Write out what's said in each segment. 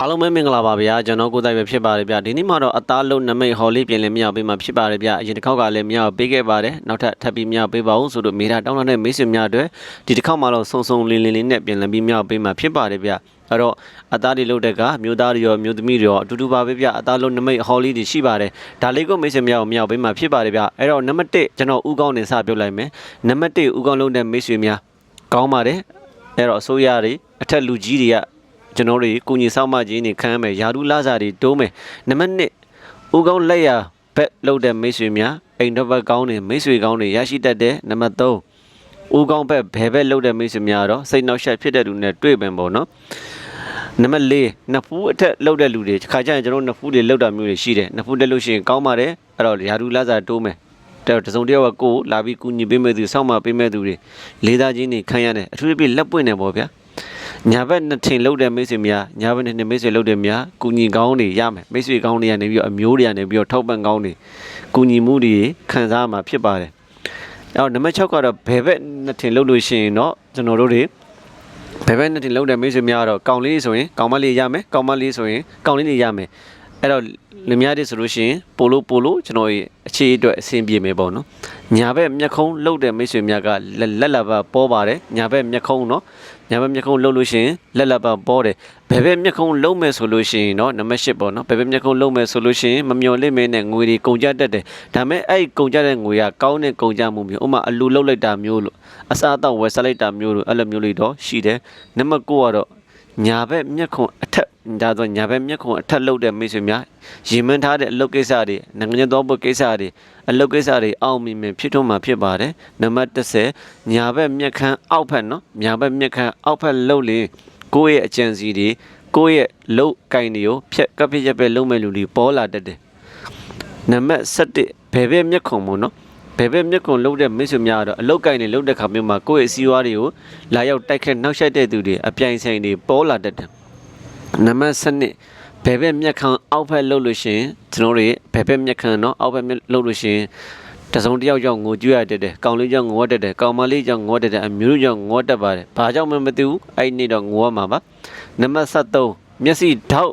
အားလုံးပဲမင်္ဂလာပါဗျာကျွန်တော်ကိုယ်တိုင်ပဲဖြစ်ပါတယ်ဗျာဒီနေ့မှာတော့အသားလုံးနမိတ်ဟော်လေးပြင်လင်းမြောက်ပေးမှာဖြစ်ပါတယ်ဗျာအရင်တစ်ခေါက်ကလည်းမြောက်ပေးခဲ့ပါတယ်နောက်ထပ်ထပ်ပြီးမြောက်ပေးပါဦးဆိုတော့မေရာတောင်းလာတဲ့မိတ်ဆွေများအတွက်ဒီတစ်ခေါက်မှာတော့စုံစုံလင်းလင်းလေးနဲ့ပြင်လင်းပြီးမြောက်ပေးမှာဖြစ်ပါတယ်ဗျာအဲ့တော့အသားတွေလုတ်တဲ့ကမျိုးသားတွေရောမျိုးသမီးတွေရောအတူတူပါပဲဗျာအသားလုံးနမိတ်ဟော်လေးတွေရှိပါတယ်ဒါလေးကိုမိတ်ဆွေများကိုမြောက်ပေးမှာဖြစ်ပါတယ်ဗျာအဲ့တော့နံပါတ်1ကျွန်တော်ဥကောင်းနေစပြောလိုက်မယ်နံပါတ်1ဥကောင်းလုံးတဲ့မိတ်ဆွေများကောင်းပါတယ်အဲ့တော့အစိုးရတွေအထက်လူကြီးတွေက ကျွန်တော်တို့ကုညီဆောင်မကြီးနေခံရမယ်ယာဒူလာစာတွေတိုးမယ်နံပါတ်1ဦးကောင်းလက်ရဘက်လှုပ်တဲ့မိတ်ဆွေများအိမ်တော့ဘက်ကောင်းနေမိတ်ဆွေကောင်းနေရရှိတတ်တဲ့နံပါတ်3ဦးကောင်းဘက်ဘယ်ဘက်လှုပ်တဲ့မိတ်ဆွေများတော့စိတ်နှောက်ယှက်ဖြစ်တဲ့လူနဲ့တွေ့ပင်ပေါ့နော်နံပါတ်4နှစ်ဖူးအထက်လှုပ်တဲ့လူတွေခါကျရင်ကျွန်တော်တို့နှစ်ဖူးတွေလှုပ်တာမျိုးတွေရှိတယ်နှစ်ဖူးတက်လို့ရှိရင်ကောင်းပါတယ်အဲ့တော့ယာဒူလာစာတိုးမယ်တဲ့တစုံတယောက်ကကိုယ်လာပြီးကူညီပေးမဲ့သူစောင့်မပေးမဲ့သူတွေလေးသားချင်းနေခံရတယ်အထူးသဖြင့်လက်ပွင့်နေပေါ့ဗျာ ညာဘက်နှစ်ထင်လှုပ်တဲ့မိတ်ဆွေများညာဘက်နှစ်မိတ်ဆွေလှုပ်တဲ့များကုညီကောင်းတွေရမယ်မိတ်ဆွေကောင်းတွေကနေပြီးတော့အမျိုးတွေကနေပြီးတော့ထောက်ပံ့ကောင်းတွေကုညီမှုတွေခံစားမှာဖြစ်ပါတယ်အဲ့တော့နံပါတ်6ကတော့ဘယ်ဘက်နှစ်ထင်လှုပ်လို့ရှိရင်တော့ကျွန်တော်တို့တွေဘယ်ဘက်နှစ်ထင်လှုပ်တဲ့မိတ်ဆွေများကတော့ကောင်းလေးဆိုရင်ကောင်းမလေးရမယ်ကောင်းမလေးဆိုရင်ကောင်းလေးတွေရမယ်အဲ့တော့လင်မယားတွေဆိုလို့ရှိရင်ပိုလိုပိုလိုကျွန်တော်ရဲ့အခြေအတွက်အဆင်ပြေမယ်ပေါ့နော် ညာဘက်မျက်ခုံးလှုပ်တဲ့မိတ်ဆွေများကလက်လက်လာပါပေါ်ပါတယ်ညာဘက်မျက်ခုံးနော် ညာဘက်မျက်ခုံးလှုပ်လို့ရှိရင်လက်လက်ပါပေါ်တယ်ဘယ်ဘက်မျက်ခုံးလှုပ်မယ်ဆိုလို့ရှိရင်เนาะနံပါတ်8ပေါ့เนาะဘယ်ဘက်မျက်ခုံးလှုပ်မယ်ဆိုလို့ရှိရင်မမျော်လင့်မင်းနဲ့ငွေတွေကုန်ကြတတ်တယ်ဒါပေမဲ့အဲ့ဒီကုန်ကြတဲ့ငွေကကောင်းတဲ့ကုန်ကြမှုမျိုးဥပမာအလူလှုပ်လိုက်တာမျိုးလို့အစားအသောက်ဝယ်စားလိုက်တာမျိုးလို့အဲ့လိုမျိုးလေးတော့ရှိတယ်နံပါတ်9ကတော့ ညာဘက်မျက်ခုံးအထက်ဒါဆိုညာဘက်မျက်ခုံးအထက်လှုပ်တဲ့မိတ်ဆွေများရင်မန်းထားတဲ့အလုပ်ကိစ္စတွေနိုင်ငံတော်ဘုတ်ကိစ္စတွေအလုပ်ကိစ္စတွေအောင်မြင်မြင်ဖြစ်ထွန်းမှာဖြစ်ပါတယ်နံပါတ်10ညာဘက်မျက်ခမ်းအောက်ဖက်နော်ညာဘက်မျက်ခမ်းအောက်ဖက်လှုပ်ရင်ကိုယ့်ရဲ့အကြံစီတွေကိုယ့်ရဲ့လုတ်ကင်တွေကိုဖြက်ကပ်ပြက်ရက်ပဲလုံးမဲ့လူတွေပေါ်လာတတ်တယ်နံပါတ်7ဘယ်ဘက်မျက်ခုံမို့နော် ဘယ်ဘက်မျက်ခုံလှုပ်တဲ့မိတ်ဆွေများကတော့အလုတ်ကင်တွေလှုပ်တဲ့ခါမျိုးမှာကိုယ့်ရဲ့စီးပွားတွေကိုလာရောက်တိုက်ခတ်နှောက်ယှက်တဲ့သူတွေအပြိုင်ဆိုင်တွေပေါ်လာတတ်တယ်နံပါတ်7ဘယ်ဘက်မျက်ခမ်းအောက်ဖက်လှုပ်လို့ရှရင်ကျွန်တော်တို့ဘယ်ဘက်မျက်ခမ်းเนาะအောက်ဖက်မျက်လှုပ်လို့ရှရင်တစုံတစ်ယောက်ကြောင့်ငိုကြွရတတ်တယ်။ကောင်လေးကြောင့်ငိုရတတ်တယ်။ကောင်မလေးကြောင့်ငိုရတတ်တယ်။အမျိုးကြောင့်ငိုရတတ်ပါတယ်။ဘာကြောင့်မှမသိဘူး။အဲ့ဒီနေ့တော့ငိုရမှာပါ။နံပါတ်73မျက်စိထောက်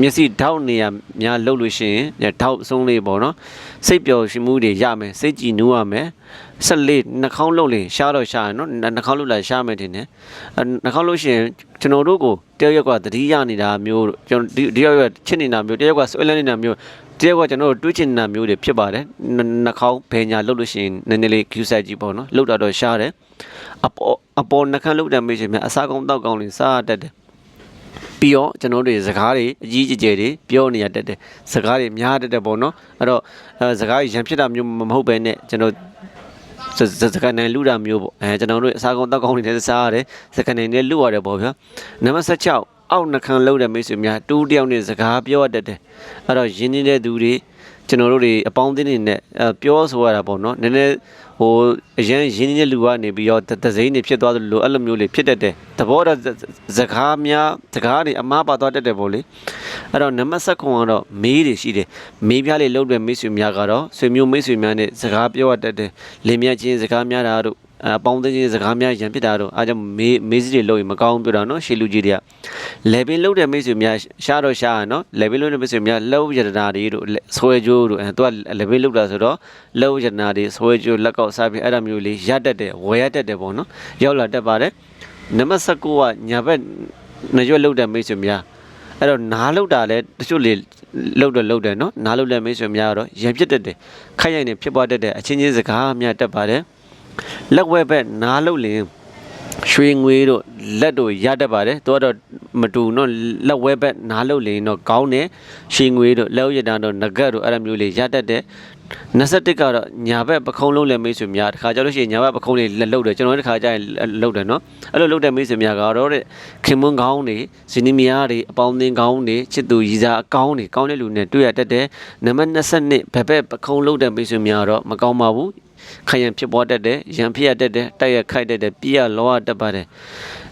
မျက်စိထောက်နေရများလှုပ်လို့ရှရင်ထောက်အဆုံးလေးပေါ့နော်။စိတ်ပျော်ရွှင်မှုတွေရမယ်။စိတ်ကြည်နူးရမယ်။ဆက်လေးနှာခေါင်းလှုပ်လေရှားတော့ရှားရနော်နှာခေါင်းလှုပ်လာရှားမယ်ထင်တယ်။အဲနှာခေါင်းလှုပ်ရှင်ကျွန်တော်တို့ကိုတယောက်ယောက်ကသတိရနေတာမျိုးတို့ကျွန်တော်ဒီတယောက်ယောက်ကချစ်နေတာမျိုးတယောက်ကဆွဲလန်းနေတာမျိုးတယောက်ကကျွန်တော်တို့တွေးချင်နေတာမျိုးတွေဖြစ်ပါတယ်နှာခေါင်းဘယ်ညာလှုပ်လို့ရှိရင်နည်းနည်းလေး Q site ကြီးပေါ့နော်လှုပ်တာတော့ရှားတယ်အပေါ်အပေါ်နှာခမ်းလှုပ်တဲ့မေးချင်မြအစားကောင်းတောက်ကောင်းလေးစားတတ်တယ် ပြီးတော့ကျွန်တော်တို့စကားတွေအကြီးကြီးကျယ်တွေပြောနေရတတ်တယ်စကားတွေများတတ်တယ်ပေါ့နော်အဲ့တော့အဲစကားရံဖြစ်တာမျိုးမဟုတ်ပဲနဲ့ကျွန်တော်စစကန်နိုင်လူတာမျိုးပေါ့အဲကျွန်တော်တို့အစားကောင်းတောက်ကောင်းတွေစားရတယ်စကန်နိုင်နဲ့လူရတယ်ပေါ့ဗျာနံပါတ်16အောက်နှခံလုံးတဲ့မိတ်ဆွေများတူးတယောက်နဲ့စကားပြောတတ်တယ်အဲ့တော့ရင်းနေတဲ့သူတွေကျွန်တော်တို့တွေအပေါင်းအသင်းတွေနဲ့ပြောဆိုရတာပေါ့နော်နည်းနည်းဟို အရင်ရင်းနေတဲ့လူကနေပြီးတော့တစိမ့်နေဖြစ်သွားသလိုအဲ့လိုမျိုးလေးဖြစ်တတ်တယ်သဘောတော့စကားများစကားတွေအမားပါသွားတတ်တယ်ပေါ့လေအဲ့တော့နံပါတ်7ကတော့မေးတွေရှိတယ်မေးပြားလေးလုံးတဲ့မိတ်ဆွေများကတော့ဆွေမျိုးမိတ်ဆွေများနဲ့စကားပြောရတတ်တယ်လင်မြချင်းစကားများတာတို့ အပေါင်းအသင်းကြီးစကားများရံဖြစ်တာတော့အားကြောင့်မေးမေးစတွေလို့ရင်မကောင်းပြောတာနော်ရှေလူကြီးတွေကလေပင်လုတ်တဲ့မိတ်ဆွေများရှားတော့ရှားရနော်လေပင်လုတ်တဲ့မိတ်ဆွေများလောက်ရတနာတွေတို့ဆွဲကြိုးတို့အဲသူကလေပင်လုတ်တာဆိုတော့လောက်ရတနာတွေဆွဲကြိုးလက်ကောက်စားပြီးအဲ့ဒါမျိုးလေးရတတ်တယ်ဝယ်ရတတ်တယ်ပေါ့နော်ရောက်လာတတ်ပါတယ်နံပါတ်19ကညာဘက်နှရွက်လုတ်တဲ့မိတ်ဆွေများအဲ့တော့နားလုတ်တာလဲတချို့လေလုတ်တော့လုတ်တယ်နော်နားလုတ်တဲ့မိတ်ဆွေများကတော့ရံဖြစ်တတ်တယ်ခိုက်ရိုက်နေဖြစ်ပွားတတ်တယ်အချင်းချင်းစကားများတတ်ပါတယ် လက်ဝဲဘက်နားလုတ်လင်ရွှေငွေတို့လက်တို့ရတတ်ပါတယ်သူကတော့မတူတော့လက်ဝဲဘက်နားလုတ်လင်တော့ကောင်းတယ်ရွှေငွေတို့လက်ဥရတန်တို့ငကတ်တို့အဲ့လိုမျိုးလေးရတတ်တယ်21ကတော့ညာဘက်ပခုံးလုံးလည်းမိတ်ဆွေများတခါကြလို့ရှိရင်ညာဘက်ပခုံးလေးလက်လုတ်တယ်ကျွန်တော်တခါကျရင်လုတ်တယ်နော်အဲ့လိုလုတ်တဲ့မိတ်ဆွေများကတော့တဲ့ခင်မွန်းကောင်းတွေဇနီးမယားတွေအပေါင်းအသင်းကောင်းတွေချစ်သူရည်စားအကောင်းတွေကောင်းတဲ့လူနဲ့တွေ့ရတတ်တယ်နံပါတ်22ဘက်ဘက်ပခုံးလုတ်တဲ့မိတ်ဆွေများတော့မကောင်းပါဘူး ခရံဖြစ်ပေါ်တတ်တယ်ရံဖြစ်ရတတ်တယ်တိုက်ရခိုက်တတ်တယ်ပြရလောရတတ်ပါတယ်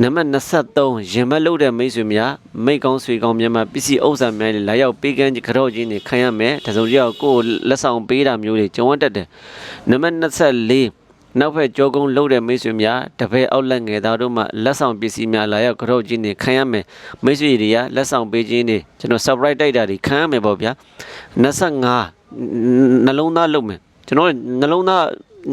နံပါတ်23ရင်မလုတ်တဲ့မိတ်ဆွေများမိတ်ကောင်းဆွေကောင်းမြန်မာပစ္စည်းဥစ္စာများလည်းလာရောက်ပေးကမ်းကြော့ချင်းတွေခံရမယ်တစုံတယောက်ကိုယ်လက်ဆောင်ပေးတာမျိုးတွေကြုံရတတ်တယ်နံပါတ်24နောက်ဖက်ကြောကုန်းလှုပ်တဲ့မိတ်ဆွေများတပည့်အောက်လက်ငယ်သားတို့မှလက်ဆောင်ပစ္စည်းများလာရောက်ကြောက်ခြင်းနေခံရမယ်မိတ်ဆွေတွေကလက်ဆောင်ပေးခြင်းနေကျွန်တော် surprise တိုက်တာတွေခံရမယ်ပေါ့ဗျာ25နှလုံးသားလုပ်မယ် ကျွန်တော်နှလုံးသား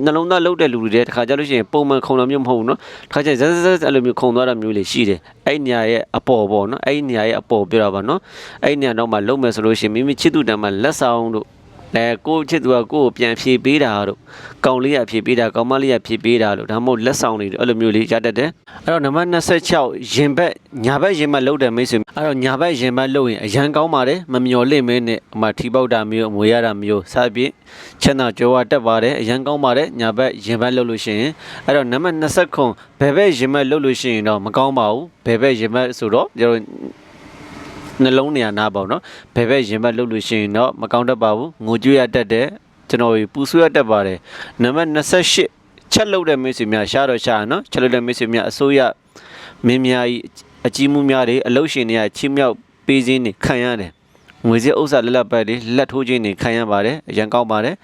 နှလုံးသားလှုပ်တဲ့လူတွေတဲ့တခါကြလို့ရှိရင်ပုံမှန်ခုံတာမျိုးမဟုတ်ဘူးเนาะတခါကျဇက်ဇက်ဇက်အဲ့လိုမျိုးခုံသွားတာမျိုးလေးရှိတယ်အဲ့ဒီနေရာရဲ့အပေါ်ပေါ့เนาะအဲ့ဒီနေရာရဲ့အပေါ်ပြောတာပါเนาะအဲ့ဒီနေရာတော့မှလုံမယ်ဆိုလို့ရှိရင်မိမိချစ်သူတမ်းမှလက်ဆောင်တို့ အဲကိုယ့်ချစ်သူကကိုယ့်ကိုပြန်ဖြေပေးတာတို့ကောင်လေးကဖြေပေးတာကောင်မလေးကဖြေပေးတာလို့ဒါမှမဟုတ်လက်ဆောင်တွေအဲ့လိုမျိုးလေးရတတ်တယ်အဲ့တော့နံပါတ်26ရင်ဘက်ညာဘက်ရင်ဘက်လှုပ်တယ်မိတ်ဆွေအဲ့တော့ညာဘက်ရင်ဘက်လှုပ်ရင်အရန်ကောင်းပါတယ်မမျော်လင့်မင်းနဲ့အမထီပေါက်တာမျိုးအမွေရတာမျိုးစသဖြင့်ချမ်းသာကြွယ်ဝတက်ပါတယ်အရန်ကောင်းပါတယ်ညာဘက်ရင်ဘက်လှုပ်လို့ရှိရင်အဲ့တော့နံပါတ်20ခွန်ဘယ်ဘက်ရင်ဘက်လှုပ်လို့ရှိရင်တော့မကောင်းပါဘူးဘယ်ဘက်ရင်ဘက်ဆိုတော့ကျွန်တော် နှလုံးနေရာနာပေါ့နော်ဘယ်ဘက်ရင်ဘတ်လှုပ်လို့ရှိရင်တော့မကောင်းတတ်ပါဘူးငိုကြွရတတ်တယ်ကျွန်တော်ပူဆွေးရတတ်ပါတယ်နံပါတ်28ချက်လှုပ်တဲ့မိတ်ဆွေများရှားတော့ရှားနော်ချက်လှုပ်တဲ့မိတ်ဆွေများအစိုးရမင်းများကြီးအကြီးမှုများတွေအလုရှင်တွေကချီးမြှောက်ပေးခြင်းတွေခံရတယ်ငွေစည်းဥစ္စာလက်လက်ပတ်တွေလက်ထိုးခြင်းတွေခံရပါတယ်အရန်ကောင်းပါတယ်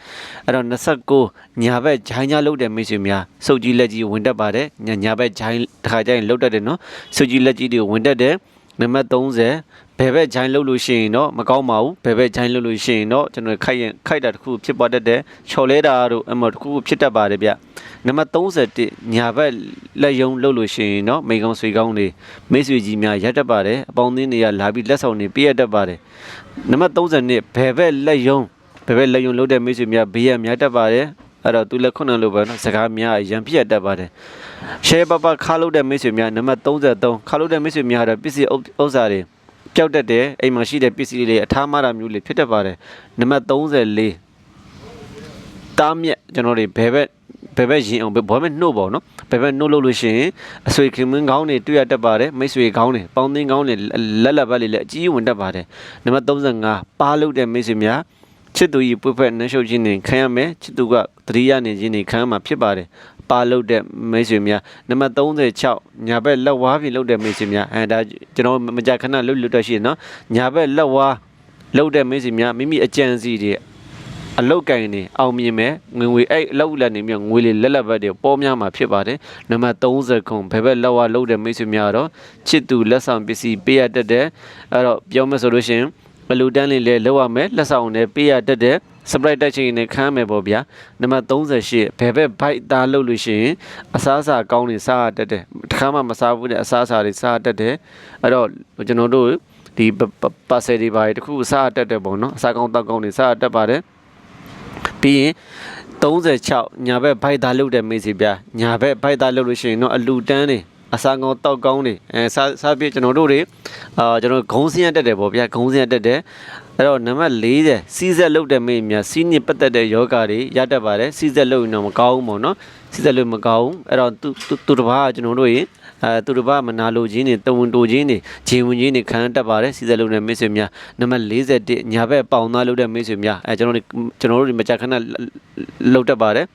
အဲ့တော့29ညာဘက်ဂျိုင်းညာလုတ်တဲ့မိတ်ဆွေများစုပ်ကြီးလက်ကြီးဝင်တတ်ပါတယ်ညာညာဘက်ဂျိုင်းတစ်ခါကျရင်လုတ်တတ်တယ်နော်စုပ်ကြီးလက်ကြီးတွေဝင်တတ်တယ်နံပါတ်30 ဘယ်ဘက်ဂျိုင်းလုတ်လို့ရှိရင်တော့မကောင်းပါဘူးဘယ်ဘက်ဂျိုင်းလုတ်လို့ရှိရင်တော့ကျွန်တော်ခိုက်ရင်ခိုက်တာတစ်ခုဖြစ်ပေါ်တတ်တယ်ချော်လဲတာတို့အမတစ်ခုဖြစ်တတ်ပါတယ်ဗျနံပါတ်31ညာဘက်လက်ယုံလုတ်လို့ရှိရင်တော့မိကောင်းဆွေကောင်းတွေမိတ်ဆွေကြီးများရက်တတ်ပါတယ်အပေါင်းအသင်းတွေကလာပြီးလက်ဆောင်တွေပေးရတတ်ပါတယ်နံပါတ်32ဘယ်ဘက်လက်ယုံဘယ်ဘက်လက်ယုံလုတ်တဲ့မိတ်ဆွေများဘေးရများတတ်ပါတယ်အဲ့တော့သူလက်ခုနလိုပဲနော်စကားများရံပြတ်တတ်ပါတယ်ရှယ်ပပခါလုတ်တဲ့မိတ်ဆွေများနံပါတ်33ခါလုတ်တဲ့မိတ်ဆွေများကတော့ပစ္စည်းဥစ္စာတွေ ပျောက်တတ်တယ်အိမ်မှာရှိတဲ့ပစ္စည်းလေးတွေအထားမတာမျိုးလေးဖြစ်တတ်ပါတယ်နံပါတ်34တားမြက်ကျွန်တော်တွေဘယ်ဘက်ဘယ်ဘက်ရင်အောင်ဘယ်ဘက်နှုတ်ပေါ့နော်ဘယ်ဘက်နှုတ်လို့လို့ရှိရင်အဆွေခင်မင်းကောင်းတွေတွေ့ရတတ်ပါတယ်မိတ်ဆွေကောင်းတွေပေါင်းသင်းကောင်းတွေလက်လက်ဘက်လေးလည်းအကြီးဝင်တတ်ပါတယ်နံပါတ်35ပါလုတ်တဲ့မိတ်ဆွေများချစ်သူကြီးပွေ့ဖက်နှှရှုပ်ခြင်းတွေခံရမယ်ချစ်သူကသတိရနေခြင်းတွေခံရမှာဖြစ်ပါတယ် ပါလုတ်တဲ့မိတ်ဆွေများနံပါတ်36ညာဘက်လက်ဝါးပြင်လုတ်တဲ့မိတ်ဆွေများအဲဒါကျွန်တော်မကြခဏလုတ်လုတ်တတ်ရှိနော်ညာဘက်လက်ဝါးလုတ်တဲ့မိတ်ဆွေများမိမိအကြံစီတွေအလောက်ကင်နေအောင်မြင်မဲ့ငွေငွေအဲ့အလောက်လက်နေမြငွေလေးလက်လက်ဘက်တွေပေါ်များမှာဖြစ်ပါတယ်နံပါတ်30ခုဘယ်ဘက်လက်ဝါလုတ်တဲ့မိတ်ဆွေများတော့ချစ်သူလက်ဆောင်ပစ္စည်းပေးရတတ်တယ်အဲ့တော့ပြောမယ်ဆိုလို့ရှိရင် ဘလူတန်းလေးလည်းလောက်ရမယ်လက်ဆောင်နဲ့ပေးရတတ်တယ်စပရိုက်တက်ချိန်နဲ့ခမ်းမယ်ပေါ့ဗျာနံပါတ်38ဘယ်ဘက်ဘိုက်သားလုပ်လို့ရှိရင်အစားအစာကောင်းနေစားရတတ်တယ်တခါမှမစားဘူးတဲ့အစားအစာတွေစားရတတ်တယ်အဲ့တော့ကျွန်တော်တို့ဒီပါဆယ်တွေပါတခုစားရတတ်တယ်ပေါ့နော်အစားကောင်းတောက်ကောင်းနေစားရတတ်ပါတယ်ပြီးရင်36ညာဘက်ဘိုက်သားလုပ်တဲ့မေးစီဗျာညာဘက်ဘိုက်သားလုပ်လို့ရှိရင်တော့အလူတန်းနေ အစာကောင်းတောက်ကောင်းနေအဲစားစားပြကျွန်တော်တို့တွေအာကျွန်တော်ဂုံးစင်းရတက်တယ်ပေါ့ဗျာဂုံးစင်းရတက်တယ်အဲ့တော့နံပါတ်40စီးဆက်လုပ်တဲ့မိများစီးညစ်ပတ်သက်တဲ့ယောဂတွေရတတ်ပါတယ်စီးဆက်လုပ်ရင်တော့မကောင်းဘူးပေါ့နော် စီးဆက်လို့မကောင်းဘူးအဲ့တော့သူသူတစ်ပါးကကျွန်တော်တို့ရင်အဲသူတစ်ပါးမနာလိုခြင်းတွေတဝန်တိုခြင်းတွေဂျေဝင်ခြင်းတွေခံတတ်ပါတယ်စီးဆက်လုပ်တဲ့မိတ်ဆွေများနံပါတ်41ညာဘက်ပေါင်သားလုပ်တဲ့မိတ်ဆွေများအဲကျွန်တော်တို့ကျွန်တော်တို့ဒီမကြခဏလုပ်တတ်ပါတယ်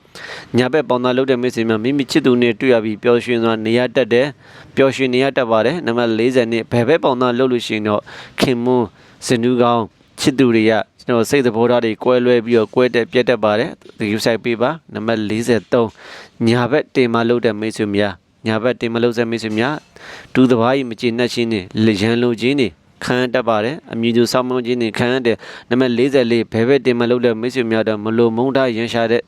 ညာဘက်ပေါင်သားလုပ်တဲ့မိတ်ဆွေများမိမိချစ်သူနဲ့တွေ့ရပြီးပျော်ရွှင်စွာနေရတတ်တယ်ပျော်ရွှင်နေရတတ်ပါတယ်နံပါတ်40နှစ်ဘယ်ဘက်ပေါင်သားလုပ်လို့ရှိရင်တော့ခင်မွန်းစနူးကောင်း ချစ်သူတွေကကျွန်တော်စိတ်သဘောထားတွေကွဲလွဲပြီးတော့ကွဲတက်ပြက်တက်ပါတယ်ဒီ website ပေးပါနံပါတ်43ညာဘက်တင်မလုပ်တဲ့မိတ်ဆွေများညာဘက်တင်မလုပ်တဲ့မိတ်ဆွေများဒူသဘာကြီးမကျေနပ်ခြင်းနဲ့ရန်လိုခြင်းတွေခံတတ်ပါတယ်အမြင့်သူဆောင်းမုန်းခြင်းတွေခံတဲ့နံပါတ်44ဘယ်ဘက်တင်မလုပ်တဲ့မိတ်ဆွေများတော့မလိုမုန်းတာရန်ရှာတဲ့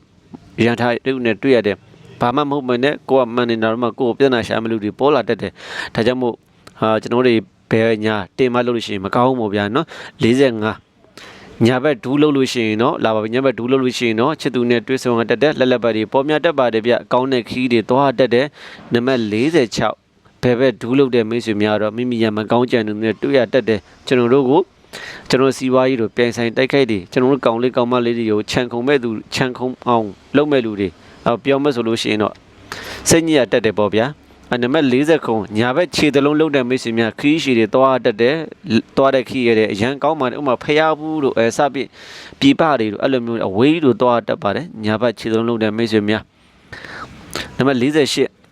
ရန်ထားတုပ်နဲ့တွေ့ရတဲ့ဘာမှမဟုတ်မနဲ့ကိုကမှန်နေတာတော့မှကိုကိုပြဿနာရှာမလို့ဒီပေါ်လာတတ်တယ်ဒါကြောင့်မို့ဟာကျွန်တော်တို့ ဘယ်ညာတင်မလုပ်လို့ရှိရင်မကောင်းဘူးပေါ့ဗျာနော်45ညာဘက်ဒူးလို့လို့ရှိရင်တော့လာပါပြီညာဘက်ဒူးလို့လို့ရှိရင်တော့ချစ်သူနဲ့တွေ့ဆုံရတတ်တဲ့လက်လက်ပတ်တွေပေါ်များတတ်ပါတယ်ဗျအကောင်းတဲ့ခီးတွေသွားတတ်တဲ့နံပါတ်46ဘယ်ဘက်ဒူးလို့တဲ့မိတ်ဆွေများတော့မိမိရမကောင်းကြံသူနဲ့တွေ့ရတတ်တဲ့ကျွန်တော်တို့ကိုကျွန်တော်စီးပွားရေးတို့ပြန်ဆိုင်တိုက်ခိုက်တွေကျွန်တော်တို့ကောင်းလေးကောင်းမလေးတွေကိုခြံခုံမဲ့သူခြံခုံအောင်လုပ်မဲ့လူတွေပြောမဲ့ဆိုလို့ရှိရင်တော့စိတ်ညစ်ရတတ်တယ်ပေါ့ဗျာအ နံပါတ်40ခုညာဘက်ခြေသလုံးလုံးတဲ့မိတ်ဆွေများခီးရှည်တွေသွားတတ်တယ်သွားတဲ့ခီးရတဲ့အရန်ကောင်းပါတယ်ဥမာဖျားဘူးတို့အဲစပြပြပတွေတို့အဲ့လိုမျိုးအဝေးတို့သွားတတ်ပါတယ်ညာဘက်ခြေသလုံးလုံးတဲ့မိတ်ဆွေများနံပါတ်48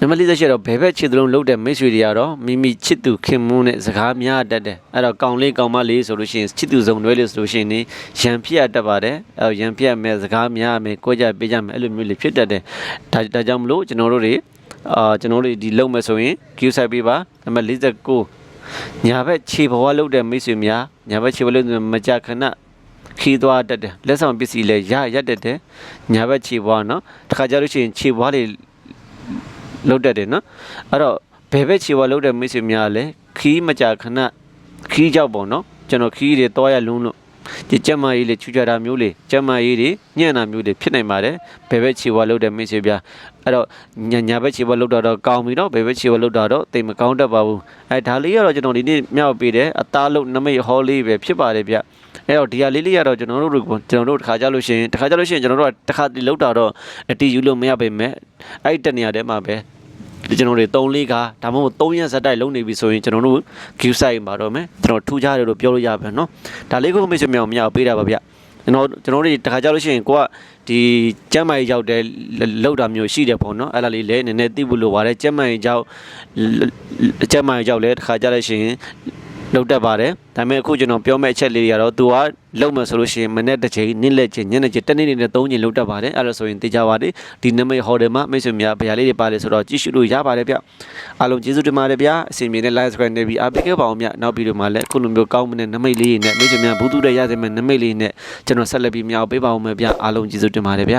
နံပါတ်48တော့ဘယ်ဘက်ခြေသလုံးလုတ်တဲ့မိတ်ဆွေတွေကတော့မိမိချစ်သူခင်မွန်းတဲ့စကားများတတ်တယ်အဲ့တော့ကောင်လေးကောင်မလေးဆိုလို့ရှိရင်ချစ်သူစုံတွဲလေးဆိုလို့ရှိရင်နေရံဖြစ်ရတတ်ပါတယ်အဲ့တော့ရံဖြစ်ရမယ်စကားများမယ်ကိုကြပေးကြမယ်အဲ့လိုမျိုးလေးဖြစ်တတ်တယ်ဒါဒါကြောင့်မလို့ကျွန်တော်တို့တွေ အာကျွန်တော်တို့ဒီလုံမယ်ဆိုရင် queue site ပေးပါနံပါတ်49ညာဘက်ခြေဘဝလောက်တဲ့မိတ်ဆွေများညာဘက်ခြေဘဝလောက်တဲ့မကြခဏခီးသွားတတ်တယ်လက်ဆောင်ပစ္စည်းလည်းရရတတ်တယ်ညာဘက်ခြေဘဝနော်တခါကြလို့ရှိရင်ခြေဘဝလေးလောက်တတ်တယ်နော်အဲ့တော့ဘယ်ဘက်ခြေဘဝလောက်တဲ့မိတ်ဆွေများလည်းခီးမကြခဏခီးကြောက်ပေါ့နော်ကျွန်တော်ခီးတွေတော့ရလုံးလို့ဒီကျမကြီးတွေချူကြတာမျိုးတွေကျမကြီးတွေညံ့တာမျိုးတွေဖြစ်နိုင်ပါတယ်ဘယ်ဘက်ခြေဝါလို့တဲ့မိတ်ဆွေပြ အဲ့တော့ညာညာဘက်ခြေပွားလုတ်တာတော့ကောင်းပြီတော့ဘယ်ဘက်ခြေပွားလုတ်တာတော့တိတ်မကောင်းတတ်ပါဘူးအဲဒါလေးကတော့ကျွန်တော်ဒီနေ့မြောက်ပေးတယ်အသားလုတ်နမိတ်ဟောလေးပဲဖြစ်ပါတယ်ဗျအဲ့တော့ဒီဟာလေးလေးကတော့ကျွန်တော်တို့ကျွန်တော်တို့တစ်ခါကြလို့ရှိရင်တစ်ခါကြလို့ရှိရင်ကျွန်တော်တို့ကတစ်ခါတည်းလောက်တာတော့အတီးယူလို့မရပါပဲအဲ့ဒီတနေရာထဲမှာပဲကျွန်တော်တို့3လေးကဒါမှမဟုတ်3ရက်ဇက်တိုက်လုံးနေပြီဆိုရင်ကျွန်တော်တို့ queue site မှာတော့မယ်ကျွန်တော်ထူးခြားတယ်လို့ပြောလို့ရပါမယ်နော်ဒါလေးကိုမိတ်ဆွေများမရပေးတာပါဗျကျွန်တော်ကျွန်တော်တို့တခါကြလို့ရှိရင်ကိုက ဒီကျမ်းမာရေးရောက်တဲ့လောက်တာမျိုးရှိတယ်ပေါ့နော်အဲ့ဒါလေးလည်းနည်းနည်းသိဖို့လိုပါတယ်ကျမ်းမာရေးရောက်ကျမ်းမာရေးရောက်လဲတခါကြလို့ရှိရင် လောက်တတ်ပါတယ်ဒါပေမဲ့အခုကျွန်တော်ပြောမယ့်အချက်လေးတွေကတော့သူကလုံမယ်ဆိုလို့ရှိရင်မနေ့တစ်ချိန်နေ့လက်ချိန်ညနေချိန်တနေ့နေ့နဲ့သုံးချိန်လောက်တတ်ပါတယ်အဲ့ဒါဆိုရင်သိကြပါတယ်ဒီနမိတ်ဟော်တယ်မှာမိတ်ဆွေများဗရာလေးတွေပါတယ်ဆိုတော့ကြည့်ရှုလို့ရပါတယ်ဗျအားလုံးကျေးဇူးတင်ပါတယ်ဗျအစီအမီနဲ့ live subscribe နေပြီးအားပေးခဲ့ပါအောင်ဗျနောက်ပြီးတော့မှလည်းအခုလိုမျိုးကောင်းမတဲ့နမိတ်လေးတွေနဲ့မိတ်ဆွေများဘူးတူတဲ့ရစေမယ့်နမိတ်လေးနဲ့ကျွန်တော်ဆက်လက်ပြီးမြောက်ပေးပါအောင်မယ်ဗျအားလုံးကျေးဇူးတင်ပါတယ်ဗျ